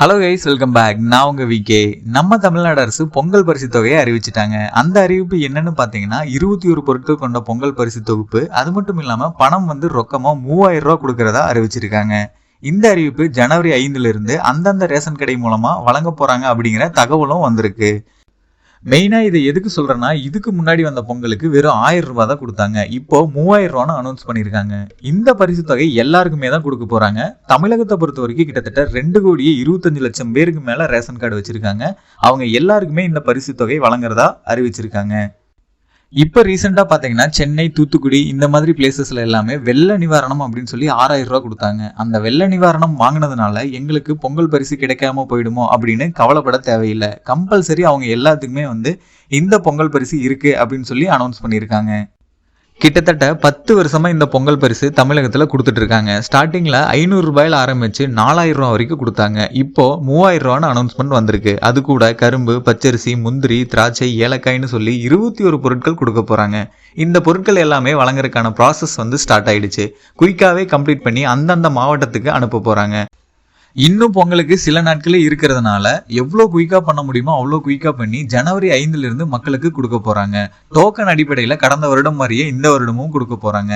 Hello guys welcome back நான் உங்க VK நம்ம தமிழ்நாடு அரசு பொங்கல் பரிசு தொகையை அறிவிச்சிட்டாங்க. அந்த அறிவிப்பு என்னன்னு பார்த்தீங்கன்னா இருபத்தி ஒரு பொருட்கள் கொண்ட பொங்கல் பரிசு தொகுப்பு அது மட்டும் இல்லாம பணம் வந்து ரொக்கமா மூவாயிரம் ரூபாய் கொடுக்கறதா அறிவிச்சிருக்காங்க. இந்த அறிவிப்பு ஜனவரி ஐந்துல இருந்து அந்தந்த ரேஷன் கடை மூலமா வழங்க போறாங்க அப்படிங்கிற தகவலும் வந்திருக்கு. மெயினாக இதை எதுக்கு சொல்கிறேன்னா இதுக்கு முன்னாடி வந்த பொங்கலுக்கு வெறும் ஆயிரம் ரூபாய் தான் கொடுத்தாங்க. இப்போ மூவாயிரம் ரூபான்னு அனௌன்ஸ் பண்ணியிருக்காங்க. இந்த பரிசு தொகை எல்லாருக்குமே தான் கொடுக்க போகிறாங்க தமிழகத்தை பொறுத்த வரைக்கும் கிட்டத்தட்ட ரெண்டு கோடியே இருபத்தஞ்சு லட்சம் பேருக்கு மேலே ரேஷன் கார்டு வச்சுருக்காங்க. அவங்க எல்லாருக்குமே இந்த பரிசு தொகை வழங்குறதா அறிவிச்சிருக்காங்க. இப்போ ரீசெண்டாக பார்த்தீங்கன்னா சென்னை தூத்துக்குடி இந்த மாதிரி பிளேசஸ்ல எல்லாமே வெள்ள நிவாரணம் அப்படின்னு சொல்லி ஆறாயிரம் ரூபாய் கொடுத்தாங்க. அந்த வெள்ள நிவாரணம் வாங்கினதுனால எங்களுக்கு பொங்கல் பரிசு கிடைக்காம போயிடுமோ அப்படின்னு கவலைப்பட தேவையில்லை. கம்பல்சரி அவங்க எல்லாத்துக்குமே வந்து இந்த பொங்கல் பரிசு இருக்கு அப்படின்னு சொல்லி அனௌன்ஸ் பண்ணியிருக்காங்க. கிட்டத்தட்ட பத்து வருஷமா இந்த பொங்கல் பரிசு தமிழகத்துல கொடுத்துட்டு இருக்காங்க ஸ்டார்டிங்ல ஐநூறு ரூபாயில ஆரம்பிச்சு நாலாயிரம் ரூபாய் வரைக்கும் கொடுத்தாங்க. இப்போ மூவாயிரம் ரூபான்னு அனௌன்ஸ்மெண்ட் வந்திருக்கு. அது கூட கரும்பு பச்சரிசி முந்திரி திராட்சை ஏலக்காய்னு சொல்லி இருபத்தி ஒரு பொருட்கள் கொடுக்க போறாங்க. இந்த பொருட்கள் எல்லாமே வழங்குறதுக்கான ப்ராசஸ் வந்து ஸ்டார்ட் ஆயிடுச்சு. குயிக்காவே கம்ப்ளீட் பண்ணி அந்தந்த மாவட்டத்துக்கு அனுப்ப போறாங்க. இன்னும் பொங்கலுக்கு சில நாட்களே இருக்கிறதுனால எவ்வளோ குயிக்காக பண்ண முடியுமோ அவ்வளோ குயிக்காக பண்ணி ஜனவரி ஐந்துலேருந்து மக்களுக்கு கொடுக்க போகிறாங்க டோக்கன் அடிப்படையில் கடந்த வருடம் மாதிரியே இந்த வருடமும் கொடுக்க போகிறாங்க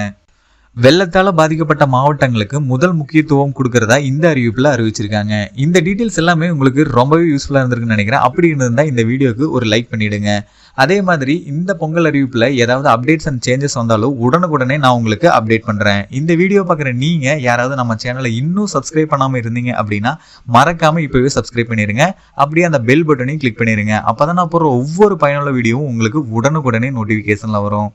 வெள்ளத்தால பாதிக்கப்பட்ட மாவட்டங்களுக்கு முதல் முக்கியத்துவம் கொடுக்கறதா இந்த அறிவிப்புல அறிவிச்சிருக்காங்க. இந்த டீட்டெயில்ஸ் எல்லாமே உங்களுக்கு ரொம்பவே யூஸ்ஃபுல்லா இருந்திருக்குன்னு நினைக்கிறேன். அப்படி இருந்தா இந்த வீடியோக்கு ஒரு லைக் பண்ணிடுங்க. அதே மாதிரி இந்த பொங்கல் அறிவிப்புல ஏதாவது அப்டேட்ஸ் அண்ட் சேஞ்சஸ் வந்தாலும் உடனுக்குடனே நான் உங்களுக்கு அப்டேட் பண்றேன். இந்த வீடியோ பார்க்குற நீங்க யாராவது நம்ம சேனலை இன்னும் சப்ஸ்கிரைப் பண்ணாம இருந்தீங்க அப்படின்னா மறக்காம இப்பவே சப்ஸ்கிரைப் பண்ணிருங்க அப்படியே அந்த பெல் பட்டனையும் கிளிக் பண்ணிருங்க அப்பதான் நான் போற ஒவ்வொரு பயனுள்ள வீடியோவும் உங்களுக்கு உடனுக்குடனே நோட்டிபிகேஷன்ல வரும்.